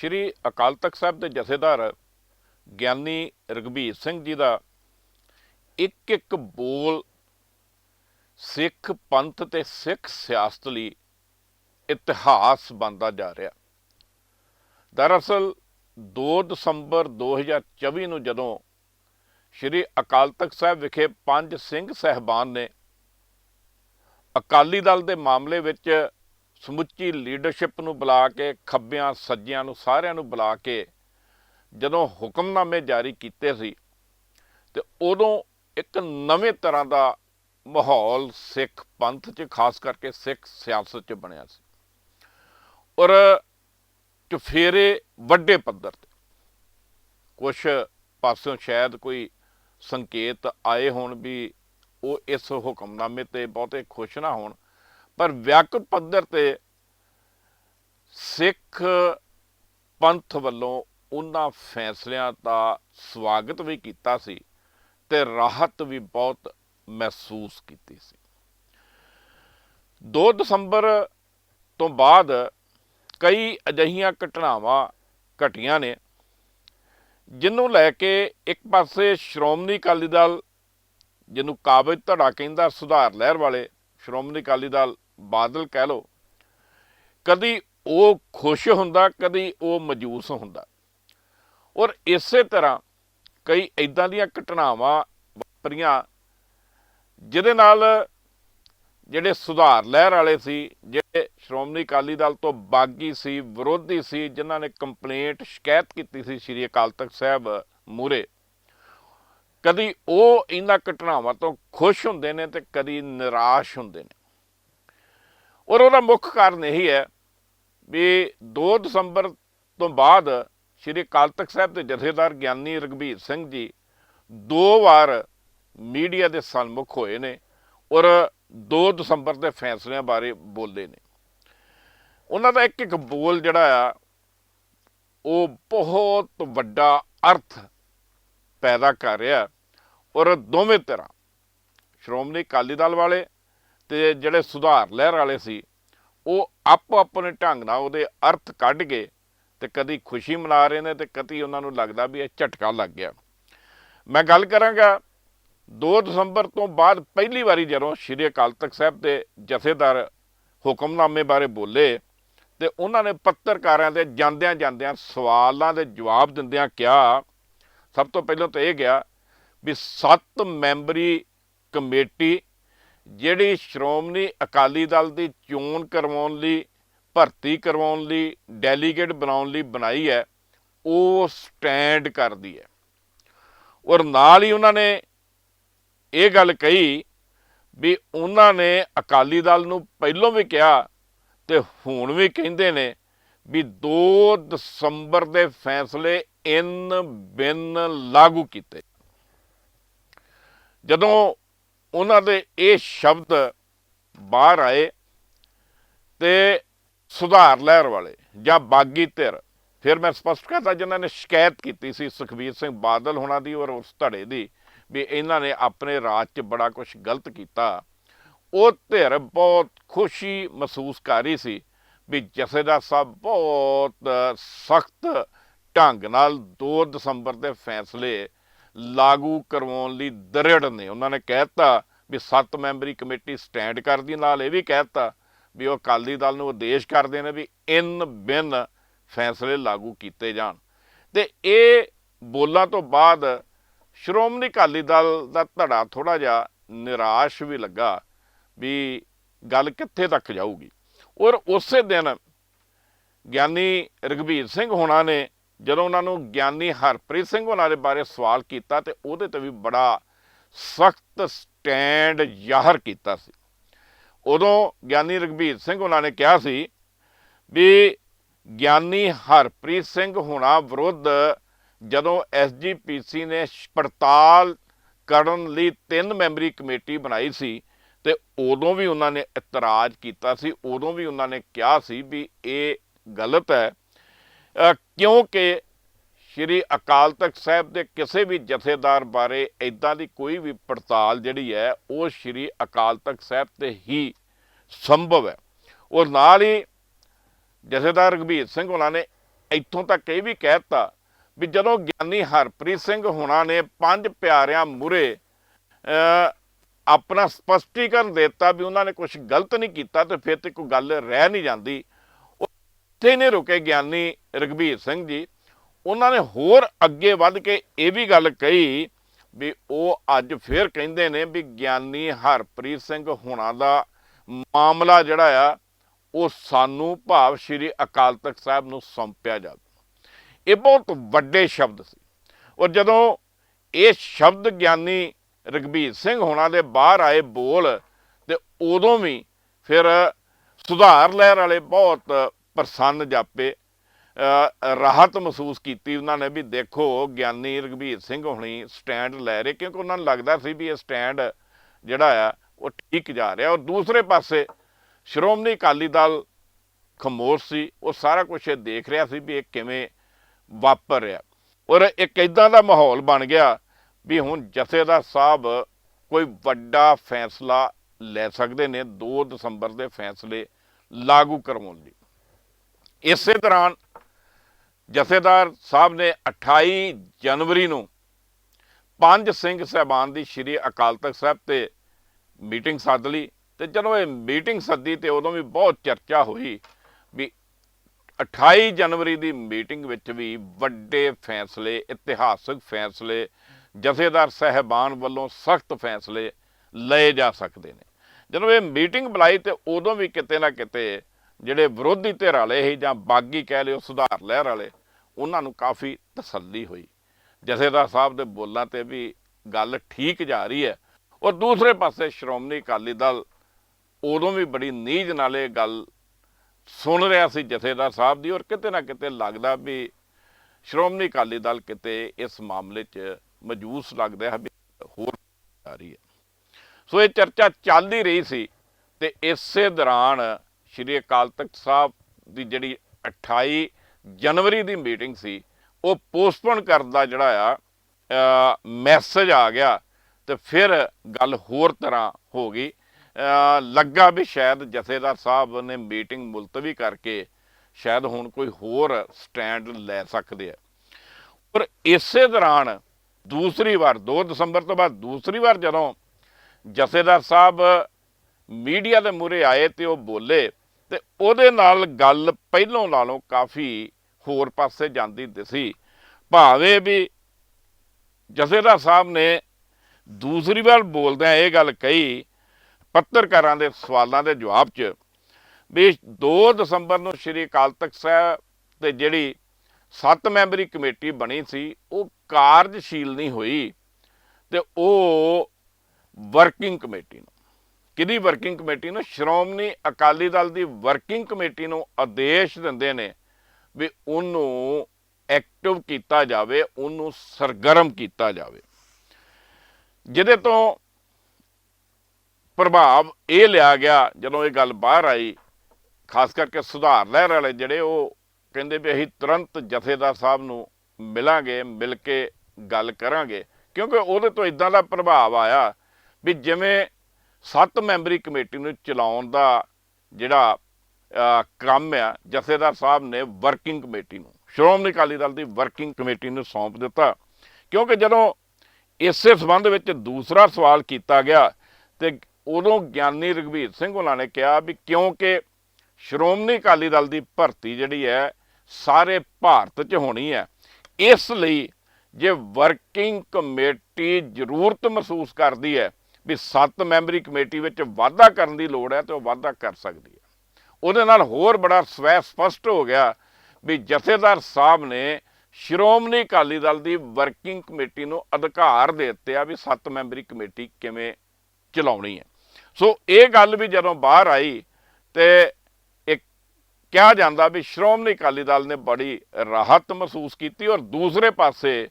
ਸ਼੍ਰੀ ਅਕਾਲ ਤਖਤ ਸਾਹਿਬ ਦੇ ਜਥੇਦਾਰ ਗਿਆਨੀ ਰਗਵੀਰ ਸਿੰਘ ਜੀ ਦਾ ਇੱਕ ਇੱਕ ਬੋਲ ਸਿੱਖ ਪੰਥ ਤੇ ਸਿੱਖ ਸਿਆਸਤ ਲਈ ਇਤਿਹਾਸ ਬਣਦਾ ਜਾ ਰਿਹਾ। ਦਰਅਸਲ 2 ਦਸੰਬਰ 2024 ਨੂੰ ਜਦੋਂ ਸ਼੍ਰੀ ਅਕਾਲ ਤਖਤ ਸਾਹਿਬ ਵਿਖੇ ਪੰਜ ਸਿੰਘ ਸਹਿਬਾਨ ਨੇ ਅਕਾਲੀ ਦਲ ਦੇ ਮਾਮਲੇ ਵਿੱਚ ਸਮੁੱਚੀ ਲੀਡਰਸ਼ਿਪ ਨੂੰ ਬੁਲਾ ਕੇ, ਖੱਬਿਆਂ, ਸੱਜਿਆਂ ਨੂੰ, ਸਾਰਿਆਂ ਨੂੰ ਬੁਲਾ ਕੇ ਜਦੋਂ ਹੁਕਮਨਾਮੇ ਜਾਰੀ ਕੀਤੇ ਸੀ ਤੇ ਉਦੋਂ ਇੱਕ ਨਵੇਂ ਤਰ੍ਹਾਂ ਦਾ ਮਾਹੌਲ ਸਿੱਖ ਪੰਥ 'ਚ, ਖਾਸ ਕਰਕੇ ਸਿੱਖ ਸਿਆਸਤ 'ਚ ਬਣਿਆ ਸੀ। ਔਰ ਚੁਫੇਰੇ ਵੱਡੇ ਪੱਧਰ ਤੇ ਕੁਝ ਪਾਸਿਓਂ ਸ਼ਾਇਦ ਕੋਈ ਸੰਕੇਤ ਆਏ ਹੋਣ ਵੀ ਉਹ ਇਸ ਹੁਕਮਨਾਮੇ ਤੇ ਬਹੁਤੇ ਖੁਸ਼ ਨਾ ਹੋਣ। ਪਰ ਵਿਆਕਤ ਪੱਧਰ ਤੇ ਸਿੱਖ ਪੰਥ ਵੱਲੋਂ ਉਹਨਾਂ ਫੈਸਲਿਆਂ ਦਾ ਸਵਾਗਤ ਵੀ ਕੀਤਾ ਸੀ ਤੇ ਰਾਹਤ ਵੀ ਬਹੁਤ ਮਹਿਸੂਸ ਕੀਤੀ ਸੀ। 2 ਦਸੰਬਰ ਤੋਂ ਬਾਅਦ ਕਈ ਅਜਿਹੀਆਂ ਘਟਨਾਵਾਂ ਘਟੀਆਂ ਨੇ ਜਿਹਨੂੰ ਲੈ ਕੇ ਇੱਕ ਪਾਸੇ ਸ਼੍ਰੋਮਣੀ ਅਕਾਲੀ ਦਲ, ਜਿਹਨੂੰ ਕਾਬਜ ਧੜਾ ਕਹਿੰਦਾ ਸੁਧਾਰ ਲਹਿਰ ਵਾਲੇ ਸ਼੍ਰੋਮਣੀ ਅਕਾਲੀ ਦਲ ਬਾਦਲ ਕਹਿ ਲੋ ਕਦੀ ਉਹ ਖੁਸ਼ ਹੁੰਦਾ, ਕਦੀ ਉਹ ਮਜੂਸ ਹੁੰਦਾ। ਔਰ ਇਸੇ ਤਰ੍ਹਾਂ ਕਈ ਇਦਾਂ ਦੀਆਂ ਘਟਨਾਵਾਂ ਵਾਪਰੀਆਂ, ਜਿਹਦੇ ਨਾਲ ਜਿਹੜੇ ਸੁਧਾਰ ਲਹਿਰ ਵਾਲੇ ਸੀ, ਜਿਹੜੇ ਸ਼੍ਰੋਮਣੀ ਅਕਾਲੀ ਦਲ ਤੋਂ ਬਾਗੀ ਸੀ, ਵਿਰੋਧੀ ਸੀ, ਜਿਨ੍ਹਾਂ ਨੇ ਕੰਪਲੇਂਟ, ਸ਼ਿਕਾਇਤ ਕੀਤੀ ਸੀ ਸ਼੍ਰੀ ਅਕਾਲ ਤਖਤ ਸਾਹਿਬ ਮੂਰੇ ਕਦੀ ਉਹ ਇਹਨਾਂ ਘਟਨਾਵਾਂ ਤੋਂ ਖੁਸ਼ ਹੁੰਦੇ ਨੇ ਤੇ ਕਦੀ ਨਿਰਾਸ਼ ਹੁੰਦੇ ਨੇ। ਔਰ ਉਹਦਾ ਮੁੱਖ ਕਾਰਨ ਇਹੀ ਹੈ ਵੀ 2 ਦਸੰਬਰ ਤੋਂ ਬਾਅਦ ਸ਼੍ਰੀ ਅਕਾਲ ਤਖਤ ਸਾਹਿਬ ਦੇ ਜਥੇਦਾਰ ਗਿਆਨੀ ਰਗਵੀਰ ਸਿੰਘ ਜੀ ਦੋ ਵਾਰ ਮੀਡੀਆ ਦੇ ਸਨਮੁਖ ਹੋਏ ਨੇ ਔਰ 2 ਦਸੰਬਰ ਦੇ ਫੈਸਲਿਆਂ ਬਾਰੇ ਬੋਲੇ ਨੇ। ਉਹਨਾਂ ਦਾ ਇੱਕ ਇੱਕ ਬੋਲ ਜਿਹੜਾ ਆ, ਉਹ ਬਹੁਤ ਵੱਡਾ ਅਰਥ ਪੈਦਾ ਕਰ ਰਿਹਾ ਔਰ ਦੋਵੇਂ ਤਰ੍ਹਾਂ, ਸ਼੍ਰੋਮਣੀ ਅਕਾਲੀ ਦਲ ਵਾਲੇ ਤੇ ਜਿਹੜੇ ਸੁਧਾਰ ਲਹਿਰ ਵਾਲੇ ਸੀ, ਉਹ ਆਪੋ ਆਪਣੇ ਢੰਗ ਨਾਲ ਉਹਦੇ ਅਰਥ ਕੱਢ ਕੇ ਤੇ ਕਦੀ ਖੁਸ਼ੀ ਮਨਾ ਰਹੇ ਨੇ ਤੇ ਕਦੀ ਉਹਨਾਂ ਨੂੰ ਲੱਗਦਾ ਵੀ ਇਹ ਝਟਕਾ ਲੱਗ ਗਿਆ। ਮੈਂ ਗੱਲ ਕਰਾਂਗਾ 2 ਦਸੰਬਰ ਤੋਂ ਬਾਅਦ ਪਹਿਲੀ ਵਾਰੀ ਜਦੋਂ ਸ਼੍ਰੀ ਅਕਾਲ ਤਖਤ ਸਾਹਿਬ ਦੇ ਜਥੇਦਾਰ ਹੁਕਮਨਾਮੇ ਬਾਰੇ ਬੋਲੇ ਤੇ ਉਹਨਾਂ ਨੇ ਪੱਤਰਕਾਰਾਂ ਦੇ ਜਾਂਦਿਆਂ ਜਾਂਦਿਆਂ ਸਵਾਲਾਂ ਦੇ ਜਵਾਬ ਦਿੰਦਿਆਂ ਕਿਹਾ, ਸਭ ਤੋਂ ਪਹਿਲਾਂ ਤਾਂ ਇਹ ਗਿਆ ਵੀ ਸੱਤ ਮੈਂਬਰੀ ਕਮੇਟੀ ਜਿਹੜੀ ਸ਼੍ਰੋਮਣੀ ਅਕਾਲੀ ਦਲ ਦੀ ਚੋਣ ਕਰਵਾਉਣ ਲਈ, ਭਰਤੀ ਕਰਵਾਉਣ ਲਈ ਡੈਲੀਗੇਟ ਬਣਾਉਣ ਲਈ ਬਣਾਈ ਹੈ, ਉਹ ਸਟੈਂਡ ਕਰਦੀ ਹੈ। ਔਰ ਨਾਲ ਹੀ ਉਹਨਾਂ ਨੇ ਇਹ ਗੱਲ ਕਹੀ ਵੀ ਉਹਨਾਂ ਨੇ ਅਕਾਲੀ ਦਲ ਨੂੰ ਪਹਿਲਾਂ ਵੀ ਕਿਹਾ ਤੇ ਹੁਣ ਵੀ ਕਹਿੰਦੇ ਨੇ ਵੀ 2 ਦਸੰਬਰ ਦੇ ਫੈਸਲੇ ਇਨ ਬਿਨ ਲਾਗੂ ਕੀਤੇ। ਜਦੋਂ ਉਹਨਾਂ ਦੇ ਇਹ ਸ਼ਬਦ ਬਾਹਰ ਆਏ ਤੇ ਸੁਧਾਰ ਲਹਿਰ ਵਾਲੇ ਜਾਂ ਬਾਗੀ ਧਿਰ। ਫਿਰ ਮੈਂ ਸਪਸ਼ਟ ਕਰਤਾ ਜਿਨ੍ਹਾਂ ਨੇ ਸ਼ਿਕਾਇਤ ਕੀਤੀ ਸੀ ਸੁਖਬੀਰ ਸਿੰਘ ਬਾਦਲ ਹੋਣਾ ਦੀ ਔਰ ਉਸ ਧੜੇ ਦੀ ਵੀ ਇਹਨਾਂ ਨੇ ਆਪਣੇ ਰਾਜ 'ਚ ਬੜਾ ਕੁਝ ਗਲਤ ਕੀਤਾ। ਉਹ ਧਿਰ ਬਹੁਤ ਖੁਸ਼ੀ ਮਹਿਸੂਸ ਕਰ ਰਹੀ ਸੀ ਵੀ ਜਥੇਦਾਰ ਸਾਹਿਬ ਬਹੁਤ ਸਖਤ ਢੰਗ ਨਾਲ 2 ਦਸੰਬਰ ਦੇ ਫੈਸਲੇ ਲਾਗੂ ਕਰਵਾਉਣ ਲਈ ਦ੍ਰਿੜ ਨੇ। ਉਹਨਾਂ ਨੇ ਕਹਿਤਾ ਵੀ ਸੱਤ ਮੈਂਬਰੀ ਕਮੇਟੀ ਸਟੈਂਡ ਕਰਦੀ, ਨਾਲ ਇਹ ਵੀ ਕਹਿਤਾ ਵੀ ਉਹ ਅਕਾਲੀ ਦਲ ਨੂੰ ਉਦੇਸ਼ ਕਰਦੇ ਨੇ ਵੀ ਇਨ ਬਿਨ ਫੈਸਲੇ ਲਾਗੂ ਕੀਤੇ ਜਾਣ। ਤੇ ਇਹ ਬੋਲਾਂ ਤੋਂ ਬਾਅਦ ਸ਼੍ਰੋਮਣੀ ਅਕਾਲੀ ਦਲ ਦਾ ਧੜਾ ਥੋੜਾ ਜਿਹਾ ਨਿਰਾਸ਼ ਵੀ ਲੱਗਾ ਵੀ ਗੱਲ ਕਿੱਥੇ ਤੱਕ ਜਾਊਗੀ। ਔਰ ਉਸੇ ਦਿਨ ਗਿਆਨੀ ਰਗਵੀਰ ਸਿੰਘ ਹੋਣਾ ਨੇ ਜਦੋਂ ਉਹਨਾਂ ਨੂੰ ਗਿਆਨੀ ਹਰਪ੍ਰੀਤ ਸਿੰਘ ਉਹਨਾਂ ਦੇ ਬਾਰੇ ਸਵਾਲ ਕੀਤਾ ਤੇ ਉਹਦੇ ਤੇ ਵੀ ਬੜਾ ਸਖਤ ਸਟੈਂਡ ਜ਼ਾਹਰ ਕੀਤਾ ਸੀ। ਉਦੋਂ ਗਿਆਨੀ ਰਗਵੀਰ ਸਿੰਘ ਉਹਨਾਂ ਨੇ ਕਿਹਾ ਸੀ ਵੀ ਗਿਆਨੀ ਹਰਪ੍ਰੀਤ ਸਿੰਘ ਹੋਣਾ ਵਿਰੁੱਧ ਜਦੋਂ ਐਸਜੀਪੀਸੀ ਨੇ ਪੜਤਾਲ ਕਰਨ ਲਈ ਤਿੰਨ ਮੈਂਬਰੀ ਕਮੇਟੀ ਬਣਾਈ ਸੀ ਤੇ ਉਦੋਂ ਵੀ ਉਹਨਾਂ ਨੇ ਇਤਰਾਜ਼ ਕੀਤਾ ਸੀ, ਉਦੋਂ ਵੀ ਉਹਨਾਂ ਨੇ ਕਿਹਾ ਸੀ ਵੀ ਇਹ ਗਲਤ ਹੈ ਕਿਉਂਕਿ ਸ਼੍ਰੀ ਅਕਾਲ ਤਖਤ ਸਾਹਿਬ ਦੇ ਕਿਸੇ ਵੀ ਜਥੇਦਾਰ ਬਾਰੇ ਇਦਾਂ ਦੀ ਕੋਈ ਵੀ ਪੜਤਾਲ ਜਿਹੜੀ ਹੈ, ਉਹ ਸ਼੍ਰੀ ਅਕਾਲ ਤਖਤ ਸਾਹਿਬ ਤੇ ਹੀ ਸੰਭਵ ਹੈ। ਔਰ ਨਾਲ ਹੀ ਜਥੇਦਾਰ ਰਘਬੀਰ ਸਿੰਘ ਹੋਣਾ ਨੇ ਇੱਥੋਂ ਤੱਕ ਇਹ ਵੀ ਕਹਿਤਾ ਵੀ ਜਦੋਂ ਗਿਆਨੀ ਹਰਪ੍ਰੀਤ ਸਿੰਘ ਹੁਣਾਂ ਨੇ ਪੰਜ ਪਿਆਰਿਆਂ ਮੂਰੇ ਆਪਣਾ ਸਪਸ਼ਟੀਕਰਨ ਦਿੱਤਾ ਵੀ ਉਹਨਾਂ ਨੇ ਕੁਝ ਗਲਤ ਨਹੀਂ ਕੀਤਾ ਤੇ ਫਿਰ ਤੇ ਕੋਈ ਗੱਲ ਰਹਿ ਨਹੀਂ ਜਾਂਦੀ ਇੱਥੇ ਨੇ ਰੁਕੇ ਗਿਆਨੀ ਰਗਵੀਰ ਸਿੰਘ ਜੀ। ਉਹਨਾਂ ਨੇ ਹੋਰ ਅੱਗੇ ਵੱਧ ਕੇ ਇਹ ਵੀ ਗੱਲ ਕਹੀ ਵੀ ਉਹ ਅੱਜ ਫਿਰ ਕਹਿੰਦੇ ਨੇ ਵੀ ਗਿਆਨੀ ਹਰਪ੍ਰੀਤ ਸਿੰਘ ਹੁਣਾਂ ਦਾ ਮਾਮਲਾ ਜਿਹੜਾ ਆ, ਉਹ ਸਾਨੂੰ ਭਾਵ ਸ਼੍ਰੀ ਅਕਾਲ ਤਖਤ ਸਾਹਿਬ ਨੂੰ ਸੌਂਪਿਆ ਜਾਵੇ। ਇਹ ਬਹੁਤ ਵੱਡੇ ਸ਼ਬਦ ਸੀ। ਔਰ ਜਦੋਂ ਇਹ ਸ਼ਬਦ ਗਿਆਨੀ ਰਗਵੀਰ ਸਿੰਘ ਹੋਣਾ ਦੇ ਬਾਹਰ ਆਏ ਬੋਲ, ਤੇ ਉਦੋਂ ਵੀ ਫਿਰ ਸੁਧਾਰ ਲਹਿਰ ਵਾਲੇ ਬਹੁਤ ਪ੍ਰਸੰਨ ਜਾਪੇ ਰਾਹਤ ਮਹਿਸੂਸ ਕੀਤੀ ਉਹਨਾਂ ਨੇ ਵੀ ਦੇਖੋ ਗਿਆਨੀ ਰਗਵੀਰ ਸਿੰਘ ਹੁਣੀ ਸਟੈਂਡ ਲੈ ਰਹੇ, ਕਿਉਂਕਿ ਉਹਨਾਂ ਨੂੰ ਲੱਗਦਾ ਸੀ ਵੀ ਇਹ ਸਟੈਂਡ ਜਿਹੜਾ ਆ, ਉਹ ਠੀਕ ਜਾ ਰਿਹਾ। ਔਰ ਦੂਸਰੇ ਪਾਸੇ ਸ਼੍ਰੋਮਣੀ ਅਕਾਲੀ ਦਲ ਖਮੋਸ਼ ਸੀ, ਉਹ ਸਾਰਾ ਕੁਝ ਇਹ ਦੇਖ ਰਿਹਾ ਸੀ ਵੀ ਇਹ ਕਿਵੇਂ ਵਾਪਰ ਰਿਹਾ। ਔਰ ਇੱਕ ਇਦਾਂ ਦਾ ਮਾਹੌਲ ਬਣ ਗਿਆ ਵੀ ਹੁਣ ਜਥੇਦਾਰ ਸਾਹਿਬ ਕੋਈ ਵੱਡਾ ਫੈਸਲਾ ਲੈ ਸਕਦੇ ਨੇ 2 ਦਸੰਬਰ ਦੇ ਫੈਸਲੇ ਲਾਗੂ ਕਰਵਾਉਣ ਲਈ। ਇਸੇ ਦੌਰਾਨ ਜਥੇਦਾਰ ਸਾਹਿਬ ਨੇ 28 ਜਨਵਰੀ ਨੂੰ ਪੰਜ ਸਿੰਘ ਸਹਿਬਾਨ ਦੀ ਸ਼੍ਰੀ ਅਕਾਲ ਤਖਤ ਸਾਹਿਬ ਤੇ ਮੀਟਿੰਗ ਸੱਦ ਲਈ ਤੇ ਜਦੋਂ ਇਹ ਮੀਟਿੰਗ ਸੱਦੀ ਤੇ ਉਦੋਂ ਵੀ ਬਹੁਤ ਚਰਚਾ ਹੋਈ ਵੀ 28 ਜਨਵਰੀ ਦੀ ਮੀਟਿੰਗ ਵਿੱਚ ਵੀ ਵੱਡੇ ਫੈਸਲੇ, ਇਤਿਹਾਸਕ ਫੈਸਲੇ, ਜਥੇਦਾਰ ਸਹਿਬਾਨ ਵੱਲੋਂ ਸਖਤ ਫੈਸਲੇ ਲਏ ਜਾ ਸਕਦੇ ਨੇ। ਜਦੋਂ ਇਹ ਮੀਟਿੰਗ ਬੁਲਾਈ ਤੇ ਉਦੋਂ ਵੀ ਕਿਤੇ ਨਾ ਕਿਤੇ ਜਿਹੜੇ ਵਿਰੋਧੀ ਧਿਰ ਵਾਲੇ ਸੀ ਜਾਂ ਬਾਗੀ ਕਹਿ ਲਿਓ ਸੁਧਾਰ ਲਹਿਰ ਵਾਲੇ, ਉਹਨਾਂ ਨੂੰ ਕਾਫੀ ਤਸੱਲੀ ਹੋਈ। ਜਥੇਦਾਰ ਸਾਹਿਬ ਦੇ ਬੋਲਾਂ ਤੇ ਵੀ ਗੱਲ ਠੀਕ ਜਾ ਰਹੀ ਹੈ। ਔਰ ਦੂਸਰੇ ਪਾਸੇ ਸ਼੍ਰੋਮਣੀ ਅਕਾਲੀ ਦਲ ਉਦੋਂ ਵੀ ਬੜੀ ਨੀਜ਼ ਨਾਲ ਇਹ ਗੱਲ ਸੁਣ ਰਿਹਾ ਸੀ ਜਥੇਦਾਰ ਸਾਹਿਬ ਦੀ, ਔਰ ਕਿਤੇ ਨਾ ਕਿਤੇ ਲੱਗਦਾ ਵੀ ਸ਼੍ਰੋਮਣੀ ਅਕਾਲੀ ਦਲ ਕਿਤੇ ਇਸ ਮਾਮਲੇ 'ਚ ਮਜੂਸ ਲੱਗਦਾ ਹੈ ਵੀ ਹੋਰ ਆ ਰਹੀ ਹੈ। ਸੋ ਇਹ ਚਰਚਾ ਚੱਲ ਹੀ ਰਹੀ ਸੀ ਤੇ ਇਸੇ ਦੌਰਾਨ ਸ਼੍ਰੀ ਅਕਾਲ ਤਖਤ ਸਾਹਿਬ ਦੀ ਜਿਹੜੀ 28 ਜਨਵਰੀ ਦੀ ਮੀਟਿੰਗ ਸੀ, ਉਹ ਪੋਸਟਪੋਨ ਕਰਨ ਦਾ ਜਿਹੜਾ ਆ ਮੈਸੇਜ ਆ ਗਿਆ ਤੇ ਫਿਰ ਗੱਲ ਹੋਰ ਤਰ੍ਹਾਂ ਹੋ ਗਈ। ਲੱਗਾ ਵੀ ਸ਼ਾਇਦ ਜਥੇਦਾਰ ਸਾਹਿਬ ਨੇ ਮੀਟਿੰਗ ਮੁਲਤਵੀ ਕਰਕੇ ਸ਼ਾਇਦ ਹੁਣ ਕੋਈ ਹੋਰ ਸਟੈਂਡ ਲੈ ਸਕਦੇ ਆ। ਪਰ ਇਸੇ ਦੌਰਾਨ ਦੂਸਰੀ ਵਾਰ 2 ਦਸੰਬਰ ਤੋਂ ਬਾਅਦ ਦੂਸਰੀ ਵਾਰ ਜਦੋਂ ਜਥੇਦਾਰ ਸਾਹਿਬ ਮੀਡੀਆ ਦੇ ਮੂਹਰੇ ਆਏ ਤੇ ਉਹ ਬੋਲੇ ਤੇ ਉਹਦੇ ਨਾਲ ਗੱਲ ਪਹਿਲੋਂ ਨਾਲੋਂ ਕਾਫੀ ਹੋਰ ਪਾਸੇ ਜਾਂਦੀ ਦਿਸੀ ਭਾਵੇਂ ਵੀ ਜਥੇਦਾਰ ਸਾਹਿਬ ਨੇ ਦੂਸਰੀ ਵਾਰ ਬੋਲਦਿਆਂ ਇਹ ਗੱਲ ਕਹੀ, ਪੱਤਰਕਾਰਾਂ ਦੇ ਸਵਾਲਾਂ ਦੇ ਜਵਾਬ 'ਚ ਵੀ 2 ਦਸੰਬਰ ਨੂੰ ਸ਼੍ਰੀ ਅਕਾਲ ਤਖਤ ਸਾਹਿਬ ਤੇ ਜਿਹੜੀ 7 ਮੈਂਬਰੀ ਕਮੇਟੀ ਬਣੀ ਸੀ, ਉਹ ਕਾਰਜਸ਼ੀਲ ਨਹੀਂ ਹੋਈ ਤੇ ਉਹ ਵਰਕਿੰਗ ਕਮੇਟੀ ਨੂੰ ਕਿਹਦੀ ਵਰਕਿੰਗ ਕਮੇਟੀ ਨੂੰ? ਸ਼੍ਰੋਮਣੀ ਅਕਾਲੀ ਦਲ ਦੀ ਵਰਕਿੰਗ ਕਮੇਟੀ ਨੂੰ ਆਦੇਸ਼ ਦਿੰਦੇ ਨੇ ਵੀ ਉਹਨੂੰ ਐਕਟਿਵ ਕੀਤਾ ਜਾਵੇ, ਉਹਨੂੰ ਸਰਗਰਮ ਕੀਤਾ ਜਾਵੇ। ਜਿਹਦੇ ਤੋਂ ਪ੍ਰਭਾਵ ਇਹ ਲਿਆ ਗਿਆ, ਜਦੋਂ ਇਹ ਗੱਲ ਬਾਹਰ ਆਈ, ਖਾਸ ਕਰਕੇ ਸੁਧਾਰ ਲਹਿਰ ਵਾਲੇ ਜਿਹੜੇ ਉਹ ਕਹਿੰਦੇ ਵੀ ਅਸੀਂ ਤੁਰੰਤ ਜਥੇਦਾਰ ਸਾਹਿਬ ਨੂੰ ਮਿਲਾਂਗੇ, ਮਿਲ ਕੇ ਗੱਲ ਕਰਾਂਗੇ। ਕਿਉਂਕਿ ਉਹਦੇ ਤੋਂ ਇਦਾਂ ਦਾ ਪ੍ਰਭਾਵ ਆਇਆ ਵੀ ਜਿਵੇਂ ਸੱਤ ਮੈਂਬਰੀ ਕਮੇਟੀ ਨੂੰ ਚਲਾਉਣ ਦਾ ਜਿਹੜਾ ਕੰਮ ਆ, ਜਥੇਦਾਰ ਸਾਹਿਬ ਨੇ ਵਰਕਿੰਗ ਕਮੇਟੀ ਨੂੰ, ਸ਼੍ਰੋਮਣੀ ਅਕਾਲੀ ਦਲ ਦੀ ਵਰਕਿੰਗ ਕਮੇਟੀ ਨੂੰ ਸੌਂਪ ਦਿੱਤਾ। ਕਿਉਂਕਿ ਜਦੋਂ ਇਸੇ ਸਬੰਧ ਵਿੱਚ ਦੂਸਰਾ ਸਵਾਲ ਕੀਤਾ ਗਿਆ ਤੇ ਉਦੋਂ ਗਿਆਨੀ ਰਗਵੀਰ ਸਿੰਘ ਉਹਨਾਂ ਨੇ ਕਿਹਾ ਵੀ ਕਿਉਂਕਿ ਸ਼੍ਰੋਮਣੀ ਅਕਾਲੀ ਦਲ ਦੀ ਭਰਤੀ ਜਿਹੜੀ ਹੈ, ਸਾਰੇ ਭਾਰਤ 'ਚ ਹੋਣੀ ਹੈ, ਇਸ ਲਈ ਜੇ ਵਰਕਿੰਗ ਕਮੇਟੀ ਜ਼ਰੂਰਤ ਮਹਿਸੂਸ ਕਰਦੀ ਹੈ ਵੀ ਸੱਤ ਮੈਂਬਰੀ ਕਮੇਟੀ ਵਿੱਚ ਵਾਧਾ ਕਰਨ ਦੀ ਲੋੜ ਹੈ ਤੇ ਉਹ ਵਾਧਾ ਕਰ ਸਕਦੀ ਹੈ। ਉਹਦੇ ਨਾਲ ਹੋਰ ਬੜਾ ਸਵੈ ਸਪਸ਼ਟ ਹੋ ਗਿਆ ਵੀ ਜਥੇਦਾਰ ਸਾਹਿਬ ਨੇ ਸ਼੍ਰੋਮਣੀ ਅਕਾਲੀ ਦਲ ਦੀ ਵਰਕਿੰਗ ਕਮੇਟੀ ਨੂੰ ਅਧਿਕਾਰ ਦੇ ਦਿੱਤੇ ਆ ਵੀ ਸੱਤ ਮੈਂਬਰੀ ਕਮੇਟੀ ਕਿਵੇਂ ਚਲਾਉਣੀ ਹੈ। ਸੋ ਇਹ ਗੱਲ ਵੀ ਜਦੋਂ ਬਾਹਰ ਆਈ ਤੇ ਇੱਕ ਕਿਹਾ ਜਾਂਦਾ ਵੀ ਸ਼੍ਰੋਮਣੀ ਅਕਾਲੀ ਦਲ ਨੇ ਬੜੀ ਰਾਹਤ ਮਹਿਸੂਸ ਕੀਤੀ ਔਰ ਦੂਸਰੇ ਪਾਸੇ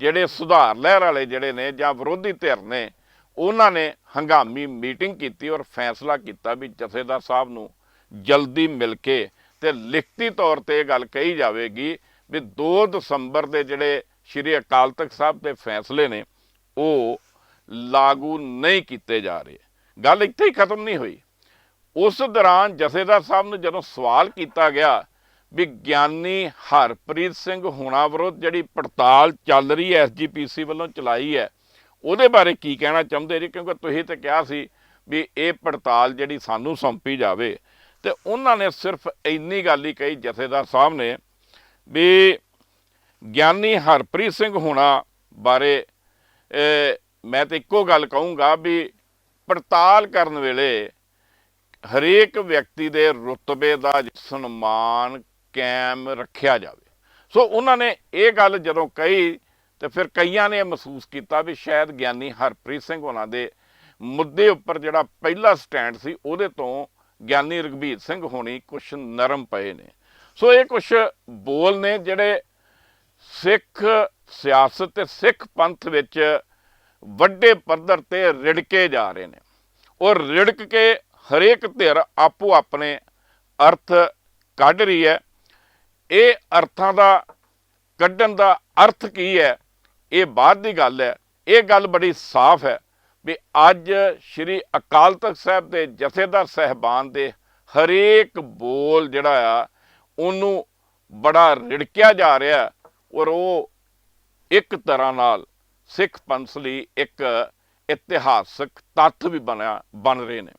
ਜਿਹੜੇ ਸੁਧਾਰ ਲਹਿਰ ਵਾਲੇ ਜਿਹੜੇ ਨੇ ਜਾਂ ਵਿਰੋਧੀ ਧਿਰ ਨੇ, ਉਹਨਾਂ ਨੇ ਹੰਗਾਮੀ ਮੀਟਿੰਗ ਕੀਤੀ ਔਰ ਫੈਸਲਾ ਕੀਤਾ ਵੀ ਜਥੇਦਾਰ ਸਾਹਿਬ ਨੂੰ ਜਲਦੀ ਮਿਲ ਕੇ ਤੇ ਲਿਖਤੀ ਤੌਰ ਤੇ ਇਹ ਗੱਲ ਕਹੀ ਜਾਵੇਗੀ ਵੀ 2 ਦਸੰਬਰ ਦੇ ਜਿਹੜੇ ਸ਼੍ਰੀ ਅਕਾਲ ਤਖਤ ਸਾਹਿਬ ਦੇ ਫੈਸਲੇ ਨੇ, ਉਹ ਲਾਗੂ ਨਹੀਂ ਕੀਤੇ ਜਾ ਰਹੇ। ਗੱਲ ਇੱਥੇ ਹੀ ਖਤਮ ਨਹੀਂ ਹੋਈ। ਉਸ ਦੌਰਾਨ ਜਥੇਦਾਰ ਸਾਹਿਬ ਨੂੰ ਜਦੋਂ ਸਵਾਲ ਕੀਤਾ ਗਿਆ ਵੀ ਗਿਆਨੀ ਹਰਪ੍ਰੀਤ ਸਿੰਘ ਹੋਣਾ ਵਿਰੁੱਧ ਜਿਹੜੀ ਪੜਤਾਲ ਚੱਲ ਰਹੀ ਹੈ ਐਸਜੀਪੀਸੀ ਵੱਲੋਂ ਚਲਾਈ ਹੈ, ਉਹਦੇ ਬਾਰੇ ਕੀ ਕਹਿਣਾ ਚਾਹੁੰਦੇ ਜੀ? ਕਿਉਂਕਿ ਤੁਸੀਂ ਤਾਂ ਕਿਹਾ ਸੀ ਵੀ ਇਹ ਪੜਤਾਲ ਜਿਹੜੀ ਸਾਨੂੰ ਸੌਂਪੀ ਜਾਵੇ। ਤੇ ਉਹਨਾਂ ਨੇ ਸਿਰਫ ਇੰਨੀ ਗੱਲ ਹੀ ਕਹੀ ਜਥੇਦਾਰ ਸਾਹਿਬ ਨੇ ਵੀ ਗਿਆਨੀ ਹਰਪ੍ਰੀਤ ਸਿੰਘ ਹੋਣਾ ਬਾਰੇ ਮੈਂ ਤੇ ਇੱਕੋ ਗੱਲ ਕਹੂੰਗਾ ਵੀ ਪੜਤਾਲ ਕਰਨ ਵੇਲੇ ਹਰੇਕ ਵਿਅਕਤੀ ਦੇ ਰੁਤਬੇ ਦਾ ਸਨਮਾਨ ਕਾਇਮ ਰੱਖਿਆ ਜਾਵੇ। ਸੋ ਉਹਨਾਂ ਨੇ ਇਹ ਗੱਲ ਜਦੋਂ ਕਹੀ, ਤੇ ਫਿਰ ਕਈਆਂ ਨੇ ਇਹ ਮਹਿਸੂਸ ਕੀਤਾ ਵੀ ਸ਼ਾਇਦ ਗਿਆਨੀ ਹਰਪ੍ਰੀਤ ਸਿੰਘ ਉਹਨਾਂ ਦੇ ਮੁੱਦੇ ਉੱਪਰ ਜਿਹੜਾ ਪਹਿਲਾ ਸਟੈਂਡ ਸੀ, ਉਹਦੇ ਤੋਂ ਗਿਆਨੀ ਰਘਬੀਰ ਸਿੰਘ ਹੋਣੀ ਕੁਝ ਨਰਮ ਪਏ ਨੇ। ਸੋ ਇਹ ਕੁਝ ਬੋਲ ਨੇ ਜਿਹੜੇ ਸਿੱਖ ਸਿਆਸਤ ਤੇ ਸਿੱਖ ਪੰਥ ਵਿੱਚ ਵੱਡੇ ਪੱਧਰ ਤੇ ਰਿੜਕੇ ਜਾ ਰਹੇ ਨੇ। ਔਰ ਰਿੜਕ ਕੇ ਹਰੇਕ ਧਿਰ ਆਪੋ ਆਪਣੇ ਅਰਥ ਕੱਢ ਰਹੀ ਹੈ। ਇਹ ਅਰਥਾਂ ਦਾ ਕੱਢਣ ਦਾ ਅਰਥ ਕੀ ਹੈ? ਇਹ ਬਾਅਦ ਦੀ ਗੱਲ ਹੈ। ਇਹ ਗੱਲ ਬੜੀ ਸਾਫ਼ ਹੈ ਵੀ ਅੱਜ ਸ੍ਰੀ ਅਕਾਲ ਤਖਤ ਸਾਹਿਬ ਦੇ ਜਥੇਦਾਰ ਸਹਿਬਾਨ ਦੇ ਹਰੇਕ ਬੋਲ ਜਿਹੜਾ ਆ, ਉਹਨੂੰ ਬੜਾ ਰਿੜਕਿਆ ਜਾ ਰਿਹਾ ਔਰ ਉਹ ਇੱਕ ਤਰ੍ਹਾਂ ਨਾਲ ਸਿੱਖ ਪੰਥ ਲਈ ਇੱਕ ਇਤਿਹਾਸਕ ਤੱਥ ਵੀ ਬਣਿਆ, ਬਣ ਰਹੇ ਨੇ।